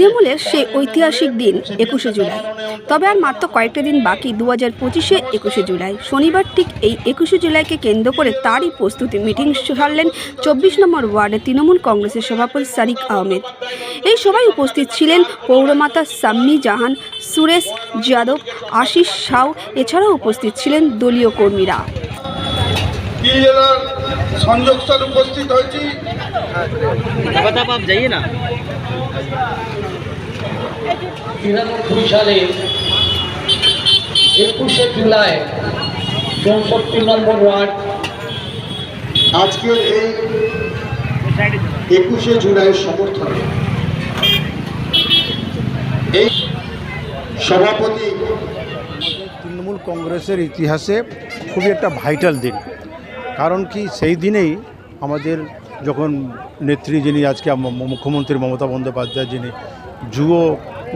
তৃণমূলের সেই ঐতিহাসিক দিন একুশে জুলাই। তবে আর মাত্র কয়েকটা দিন বাকি দু হাজার পঁচিশে একুশে জুলাই। শনিবার ঠিক এই একুশে জুলাইকে কেন্দ্র করে তারই প্রস্তুতি মিটিং সারলেন চব্বিশ নম্বর ওয়ার্ডে তৃণমূল কংগ্রেসের সভাপতি সারিক আহমেদ। এই সভায় উপস্থিত ছিলেন পৌরমাতা সাম্মি জাহান সুরেশ যাদব আশিস সাউ এছাড়াও উপস্থিত ছিলেন দলীয় কর্মীরা। উপস্থিত হয়েছি? না। তিরানব্বই সালে একুশে জুলাই চৌষট্টি নম্বর ওয়ার্ড আজকের এই একুশে জুলাইয়ের সমর্থনে এই সভাপতি তৃণমূল কংগ্রেসের ইতিহাসে খুবই একটা ভাইটাল দিন। কারণ কি সেই দিনেই আমাদের যখন নেত্রী যিনি আজকে মুখ্যমন্ত্রী মমতা বন্দ্যোপাধ্যায় যিনি যুব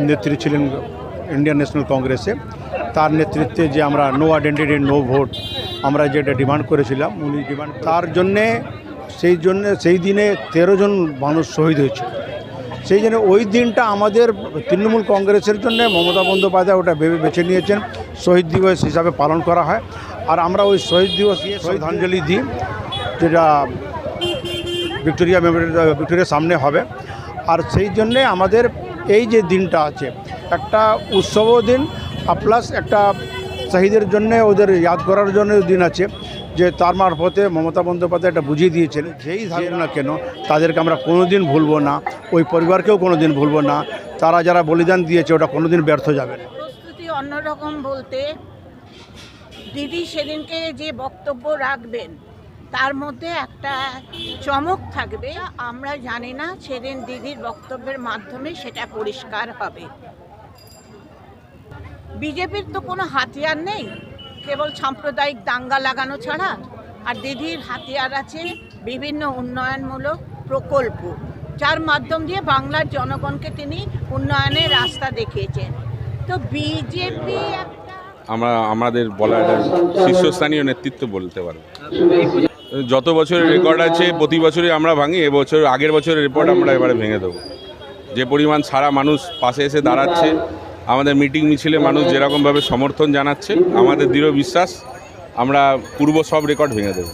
নেত্রী ছিলেন ইন্ডিয়ান ন্যাশনাল কংগ্রেসে তার নেতৃত্বে যে আমরা নো আইডেন্টিটি নো ভোট আমরা যেটা ডিমান্ড করেছিলাম, উনি ডিমান্ড তার জন্যে, সেই জন্যে, সেই দিনে তেরো জন মানুষ শহীদ হয়েছিল। সেই জন্য ওই দিনটা আমাদের তৃণমূল কংগ্রেসের জন্য মমতা বন্দ্যোপাধ্যায় ওটা ভেবে বেছে নিয়েছেন, শহীদ দিবস হিসাবে পালন করা হয়। আর আমরা ওই শহীদ দিবস শ্রদ্ধাঞ্জলি দিই, যেটা ভিক্টোরিয়া মেমোরিয়াল, ভিক্টোরিয়ার সামনে হবে। আর সেই জন্যে আমাদের এই যে দিনটা আছে, একটা উৎসবও দিন প্লাস একটা শহীদের জন্য, ওদের ইয়াদ করার জন্য দিন আছে, যে তার মারফতে মমতা বন্দ্যোপাধ্যায় এটা বুঝিয়ে দিয়েছেন, যেই থাকুক না কেন, তাদেরকে আমরা কোনো দিন ভুলবো না, ওই পরিবারকেও কোনো দিন ভুলবো না, তারা যারা বলিদান দিয়েছে, ওটা কোনো দিন ব্যর্থ যাবে না। প্রস্তুতি অন্যরকম বলতে, দিদি সেদিনকে যে বক্তব্য রাখবেন তার মধ্যে একটা চমক থাকবে। আমরা জানি না সেদিন দিদির বক্তব্যের মাধ্যমে সেটা পরিষ্কার হবে। বিজেপির তো কোনো হাতিয়ার নেই। কেবল সাম্প্রদায়িক দাঙ্গা লাগানো ছাড়া। আর দিদির হাতিয়ার আছে বিভিন্ন উন্নয়নমূলক প্রকল্প। যার মাধ্যম দিয়ে বাংলার জনগণকে তিনি উন্নয়নের রাস্তা দেখিয়েছেন। তো বিজেপি আমরা, আমাদের বলা শীর্ষস্থানীয় নেতৃত্ব বলতে পারব। যত বছরের রেকর্ড আছে প্রতি বছরই আমরা ভাঙি এবছর আগের বছরের রেকর্ড আমরা এবারে ভেঙে দেবো। যে পরিমাণ সারা মানুষ পাশে এসে দাঁড়াচ্ছে আমাদের মিটিং মিছিলে মানুষ যেরকমভাবে সমর্থন জানাচ্ছে আমাদের দৃঢ় বিশ্বাস আমরা পূর্ব সব রেকর্ড ভেঙে দেবো।